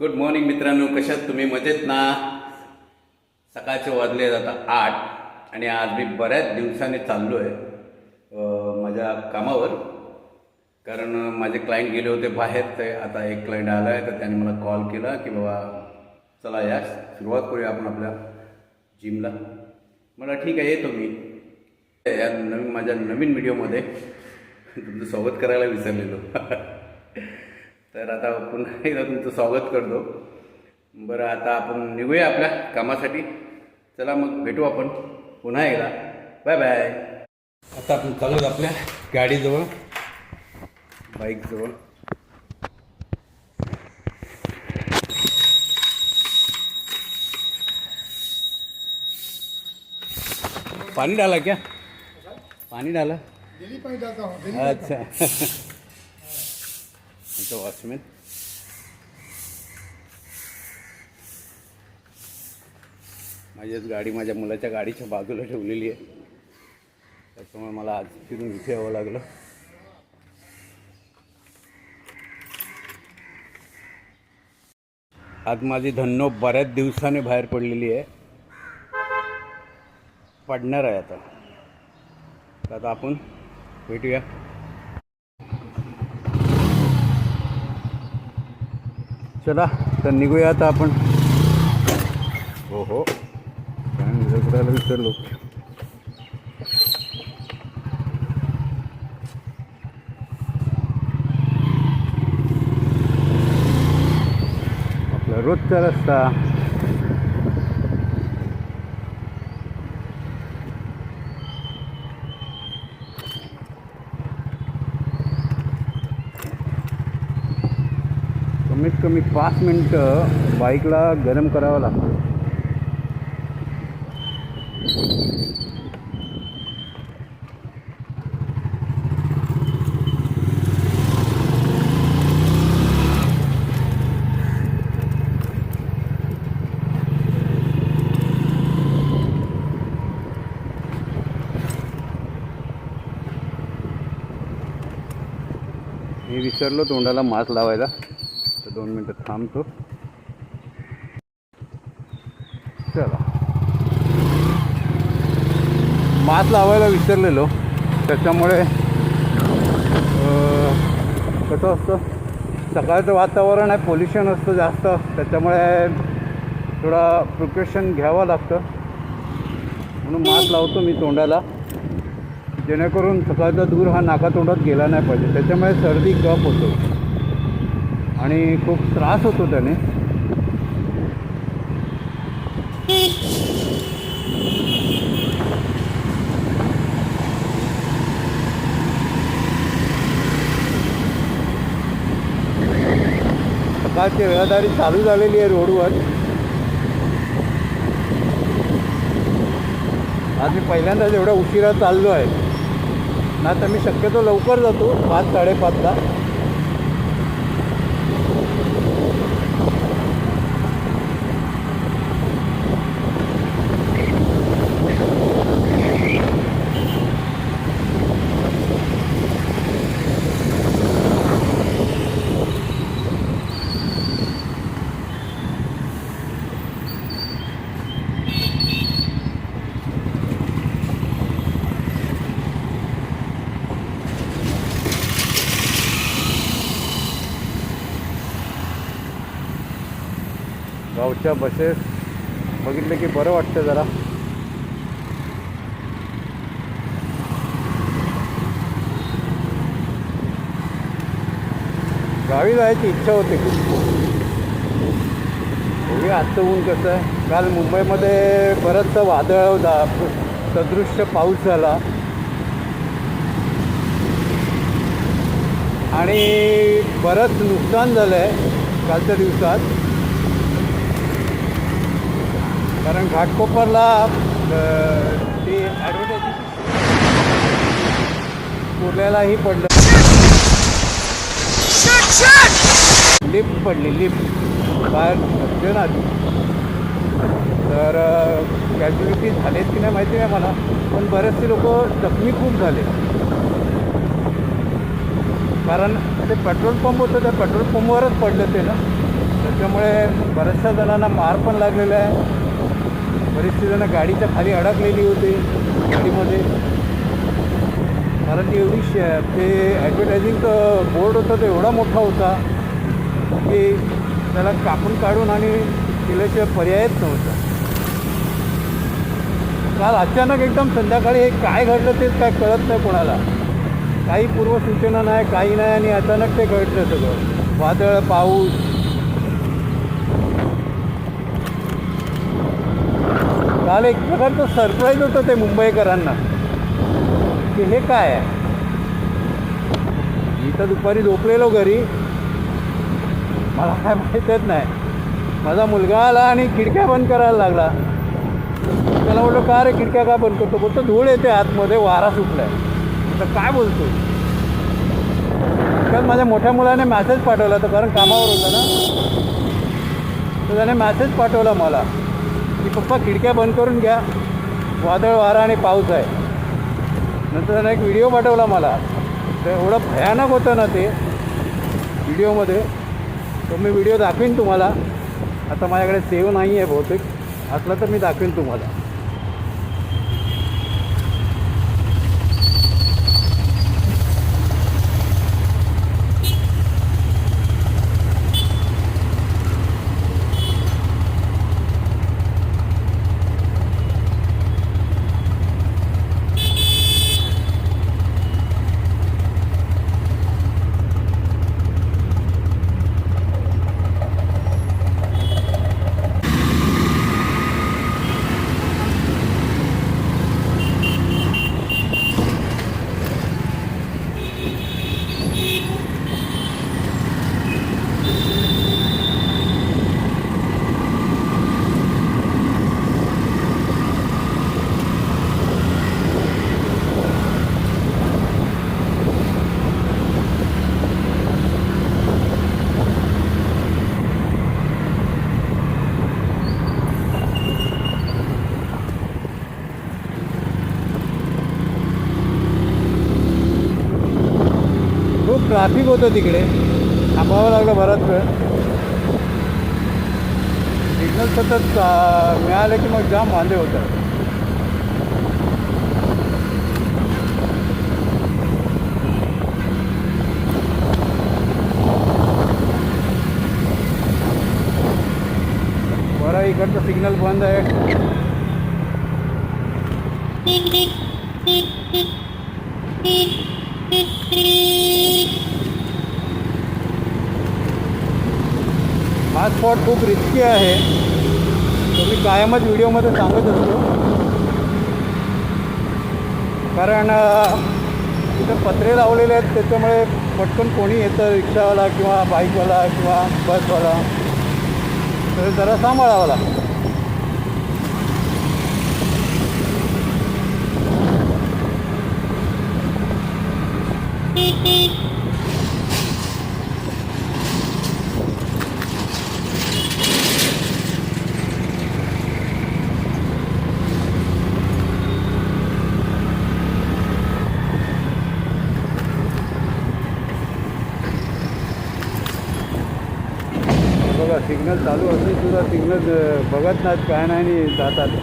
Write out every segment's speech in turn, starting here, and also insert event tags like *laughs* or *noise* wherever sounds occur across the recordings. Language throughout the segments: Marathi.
गुड मॉर्निंग मित्रांनो. कशात तुम्ही? मजेत ना? सकाळचे वाजले जातात आठ. आणि आज मी बऱ्याच दिवसांनी चाललो आहे माझ्या कामावर. कारण माझे क्लायंट गेले होते बाहेर. ते आता एक क्लायंट आला आहे तर त्याने मला कॉल केला की बाबा चला या. सुरुवात करूया आपण आपल्या जिमला मला ठीक आहे येतो मी. या नवीन माझ्या नवीन व्हिडिओमध्ये तुमचं स्वागत करायला विसरलेलो. *laughs* तर आता पुन्हा *laughs* एकदा तुमचं स्वागत करतो. बरं आता आपण निघूया आपल्या कामासाठी. चला मग भेटू आपण पुन्हा एकदा. Bye bye. आता आपण चालू आपल्या गाडीजवळ बाईकजवळ. पानी डाला क्या? हूँ डेली अच्छा. *laughs* आमचं वॉचमॅन माझीच गाडी माझ्या मुलाच्या गाडीच्या बाजूला ठेवलेली आहे. त्याच्यामुळे मला आज फिरून इथे यावं लागलं. आज माझी धन्नो बऱ्याच दिवसाने बाहेर पडलेली आहे. पडणार आहे आता. तर आता आपण भेटूया. चला तर निघूया आता आपण. हो हो. काय करायला विसरलो. आपला रोजचा रस्ता. कमी पाच मिनटं बाईकला गरम करावं लागतं? मी विसरलो तोंडाला मास्क लावायला. दोन मिनटं थांबतो. चला. मात लावायला विसरलेलो. त्याच्यामुळे कसं असतं सकाळचं वातावरण आहे पोल्युशन असतं जास्त. त्याच्यामुळे थोडा प्रिकॉशन घ्यावं लागतं. म्हणून मात लावतो मी तोंडाला. जेणेकरून सकाळचा धूर हा नाकातोंडात गेला नाही पाहिजे. त्याच्यामुळे सर्दी कप होतो. आणि खूप त्रास होतो त्याने. सकाळची रहदारी चालू झालेली आहे रोडवर. आज मी पहिल्यांदाच एवढ्या उशिरा चाललो आहे. ना तर मी शक्यतो लवकर जातो पाच साडेपाचला. गावच्या बसेस बघितलं की बरं वाटतं जरा. गावी जायची इच्छा होती. खूप आजचं ऊन कसं आहे? काल मुंबईमध्ये बरंचसं वादळ सदृश्य पाऊस झाला. आणि बरंच नुकसान झालं आहे कालच्या दिवसात. कारण घाटकोपरला ते ती ॲडव्हर्टाईज पडलं. लिफ्ट पडली लिफ्ट. बाहेर ना तर कॅज्युलिटी झालेत की नाही माहिती नाही मला पण बरेचसे लोक जखमी खूप झाले. कारण ते पेट्रोल पंप होतं त्या पेट्रोल पंपवरच पडलं ते ना. त्याच्यामुळे बऱ्याचशा जणांना मार पण लागलेला आहे. बरेचसे जण गाडीच्या खाली अडकलेली होती गाडीमध्ये. कारण ती एवढी श ते ॲडव्हर्टायझिंगचं बोर्ड होतं ते एवढा मोठा होता की त्याला कापून काढून आणि केल्याशिवाय पर्यायच नव्हता. काल अचानक एकदम संध्याकाळी हे काय घडलं तेच काय कळत नाही कोणाला. काही पूर्वसूचना नाही काही नाही आणि अचानक ते घडलं सगळं. वादळ पाऊस काल एक प्रकारचं सरप्राईज होतं ते मुंबईकरांना. की हे काय आहे? मी तर दुपारी झोपलेलो घरी. मला काय माहीतच नाही. माझा मुलगा आला आणि खिडक्या बंद करायला लागला. त्याला म्हटलं का रे खिडक्या का बंद करतो? बोलतो धूळ येते आतमध्ये वारा सुटलाय. तर काय बोलतो कारण माझ्या मोठ्या मुलाने मॅसेज पाठवला तर कारण कामावर होता ना. तर त्याने मॅसेज पाठवला मला. की पप्पा खिडक्या बंद करून घ्या. वादळ वारा आणि पाऊस आहे. नंतर त्यानं एक व्हिडिओ पाठवला मला. तर एवढं भयानक होतं ना ते व्हिडिओमध्ये. तर मी व्हिडिओ दाखवीन तुम्हाला. आता माझ्याकडे सेव नाही आहे बहुतेक. असलं तर मी दाखवीन तुम्हाला. खूप ट्रॅफिक होतं तिकडे. थांबावं लागलं बराच वेळ सिग्नल सतत मिळालं की मग जाम वांदे होतं बरं इकडचं सिग्नल बंद आहे. हा स्पॉट खूप रिस्की आहे. तुम्ही कायमच व्हिडिओमध्ये सांगत असतो. कारण तिथं पत्रे लावलेले आहेत त्याच्यामुळे पटकन कोणी येतं रिक्षावाला किंवा बाईकवाला किंवा बसवाला तर जरा सांभाळावा लागतं. बघा सिग्नल चालू असून सुद्धा सिग्नल बघत नाहीत काय नाही जातात.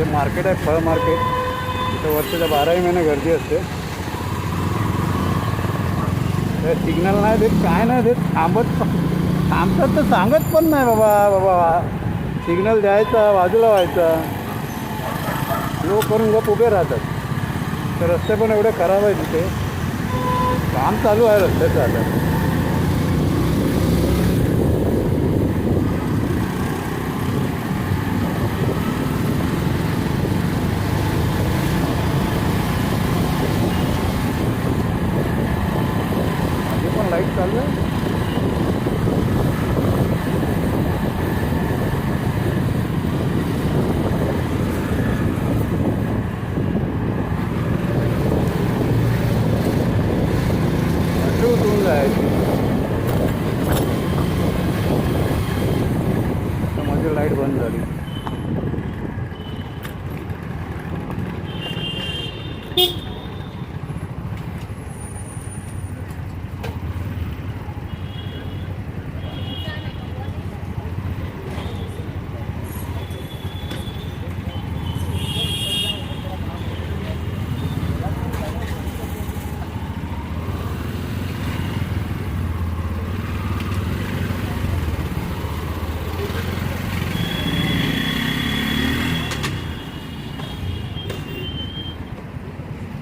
ते मार्केट आहे फळ मार्केट तिथं वर्षाच्या बाराही महिने गर्दी असते. ते सिग्नल नाही देत काय नाही देत थांबत थांबतात तर सांगत पण नाही बाबा बाबा सिग्नल द्यायचा बाजूला व्हायचा. लो करून गप उभे राहतात. तर रस्ते पण एवढे खराब आहे तिथे काम चालू आहे रस्त्याचं आता मागे पण लाइट चालू आहे उतरून जायचं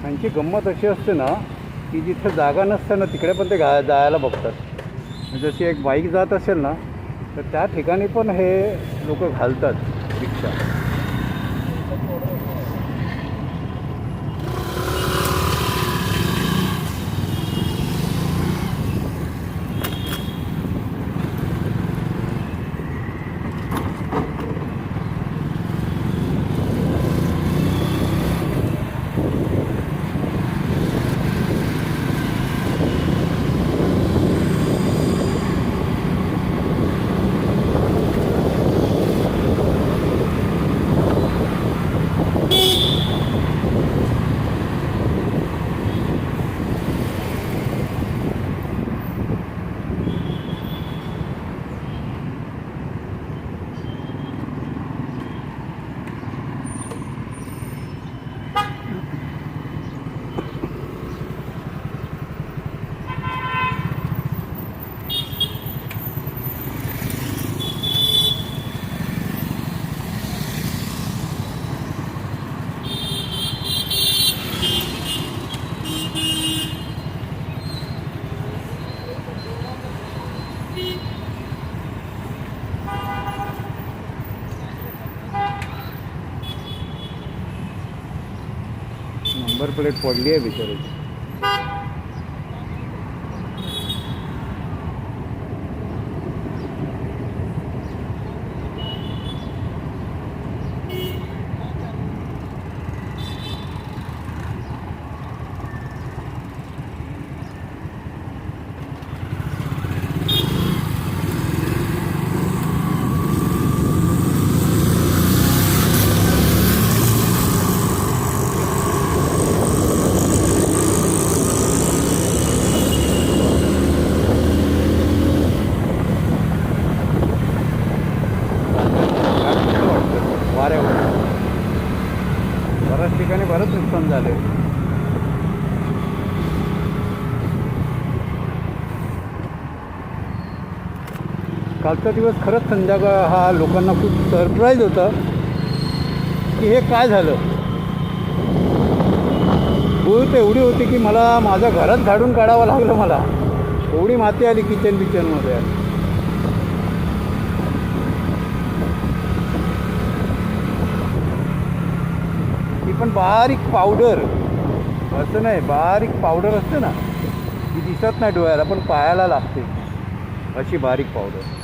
त्यांची गंमत अशी असते ना की जिथे जागा नसते ना तिकडे पण ते गा जायला बघतात. जशी एक बाईक जात असेल ना तर त्या ठिकाणी पण हे लोक घालतात. চকলেট পড়লিয়ে ভিতরে कालचा दिवस खरंच संध्याकाळ हा लोकांना खूप सरप्राईज होता. की हे काय झालं? भूत एवढी होती की मला माझ्या घरात झाडून काढावं लागलं मला. एवढी माती आली किचन बिचनमध्ये ती पण बारीक पावडर असं नाही बारीक पावडर असते ना ती दिसत नाही डोळ्याला पण पायाला लागते. अशी बारीक पावडर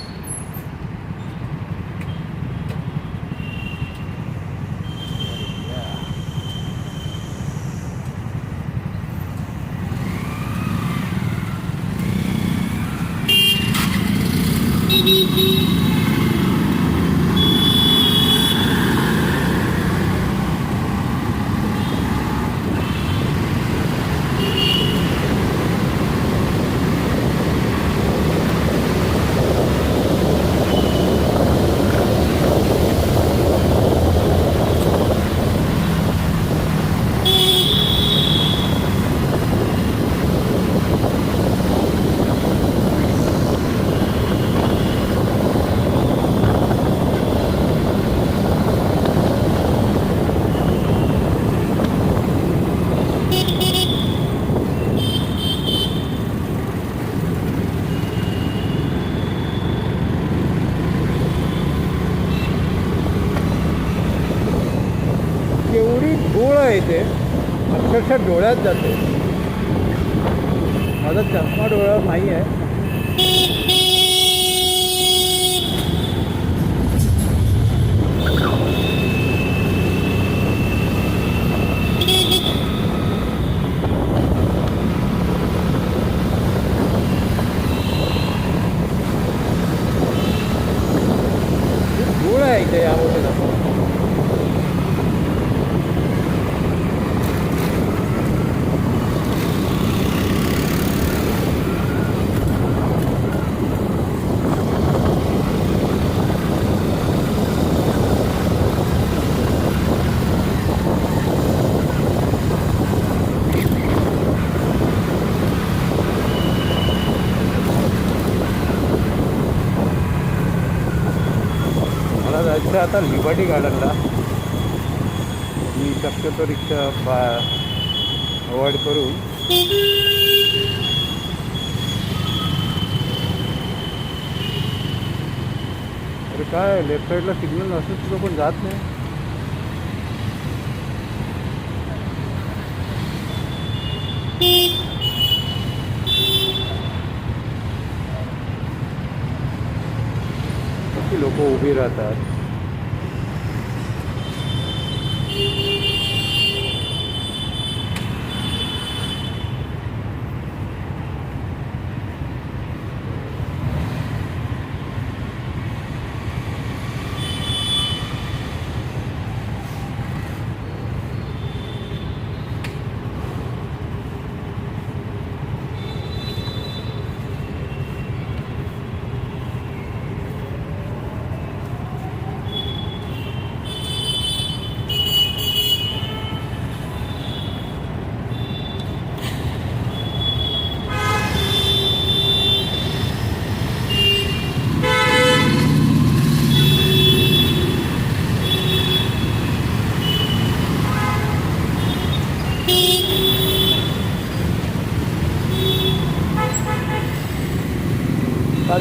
केवढी धूळ आहे ते अक्षरशः डोळ्यात जाते. माझा चष्मा डोळ्यावर नाही आहे खूप धूळ आहे इथे या मोठे मला जायचं आता लिबर्टी गार्डनला मी शक्यतो रिक्षा बा अवॉइड करू. अरे काय लेफ्ट साईडला सिग्नल नसेल तुझं पण जात नाही? किती लोक उभी राहतात?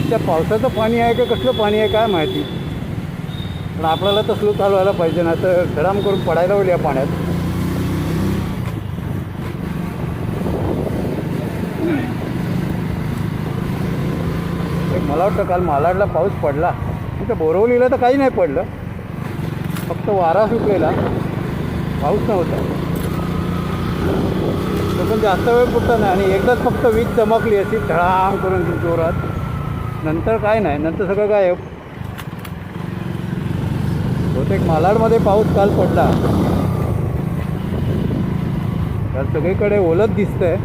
त्या पावसाचं पाणी आहे का कसलं पाणी आहे काय माहिती? पण आपल्याला तसलं चालवायला पाहिजे ना तर धडाम करून पडायला होईल या पाण्यात. मला वाटतं काल मालाडला पाऊस पडला. तिथं बोरवलीला तर काही नाही पडलं. फक्त वारा सुटलेला. पाऊस नव्हता. तो पण जास्त वेळ पुरता नाही. आणि एकदाच फक्त वीज चमकली अशी धडाम करून जोरात. नंतर काय नाही नंतर सगळं काय बहुतेक मालाडमध्ये पाऊस काल पडला. तर सगळीकडे ओलत दिसतंय.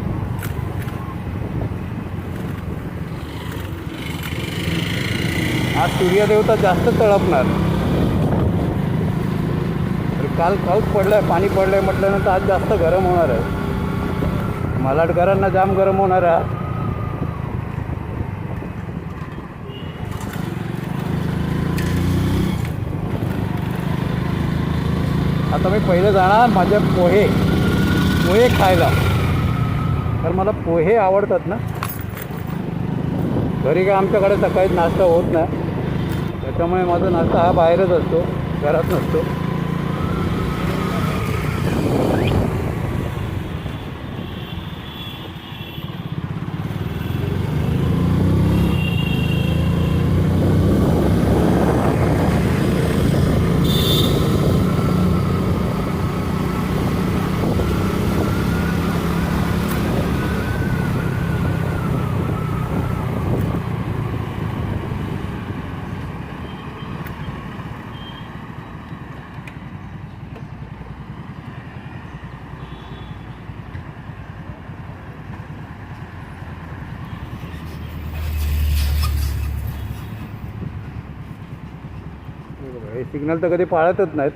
आज सूर्यदेवता जास्त तळपणार. तर काल पाऊस पडलाय पाणी पडलंय म्हटल्यानंतर आज जास्त गरम होणार आहे. मालाडकरांना जाम गरम होणार आहे. आता मी पहिलं जाणार माझ्या पोहे. पोहे खायला. तर मला पोहे आवडतात ना. घरी काय आमच्याकडे सकाळी नाश्ता होत नाही. त्याच्यामुळे माझा नाश्ता हा बाहेरच असतो घरात नसतो हे बघा, हे सिग्नल तर कधी पाळतच नाहीत.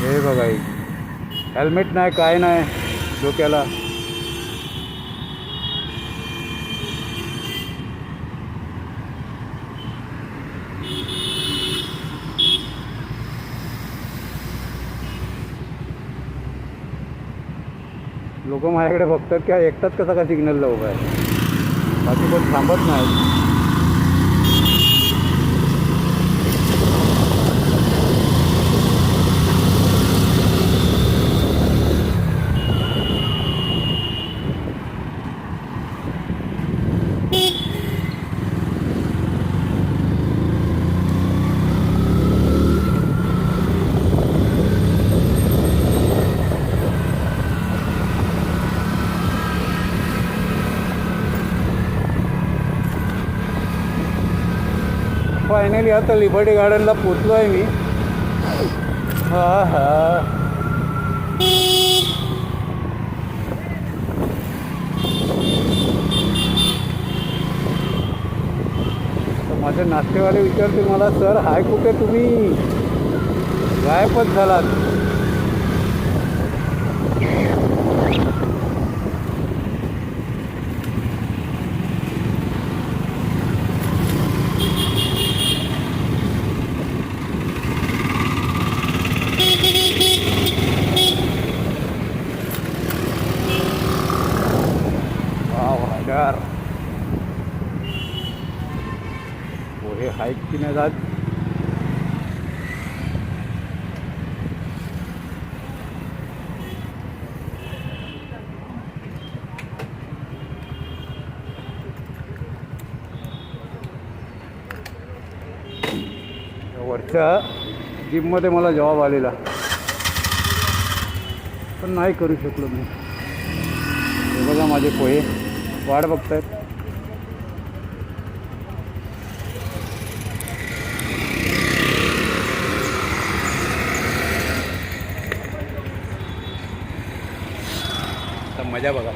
हे बघा हेल्मेट नाही काय नाही डोक्याला. लोक माझ्याकडे बघतात की एकटाच कसा का सिग्नलला उभा आहे? बाकी कोण थांबत नाही फायनली आता लिबर्टी गार्डनला पोचलो आहे मी. हा हा. तर माझे नाश्तेवाले विचारते मला सर हाय कुठे तुम्ही? गायबच झालात बाईक की नाही जात वरच्या जिममध्ये मला जॉब आलेला. पण नाही करू शकलो मी. हे बघा माझे पोहे. वाट बघतायत. तर मजा बघा.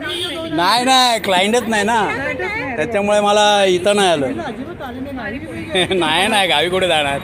नाही नाही क्लायंटच नाही ना. त्याच्यामुळे मला इथं नाही आलो *laughs* नाही नाही गावी कुठे जाणार?